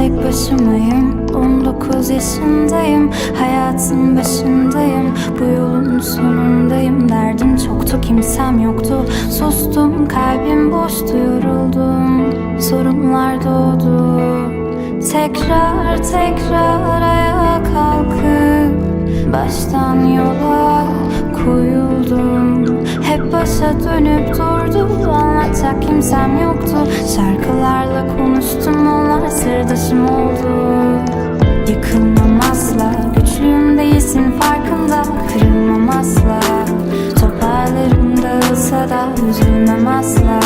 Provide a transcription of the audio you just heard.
tek başımayım. 19 yaşındayım Hayatın başındayım. Bu yolun sonundayım Derdim çoktu kimsem yoktu. Sustum kalbim boştu yoruldum Sorunlar doğdu. Tekrar tekrar ayağa kalkıp Baştan yola koyuldum. Hep başa dönüp durdu Anlatacak kimsem yoktu. Şarkılarla konuştum onlar sırdaşım oldun Yıkılmam asla Güçlüyüm değilsin farkında. Kırılmam asla Toparlarım dağılsa da Üzülmem asla.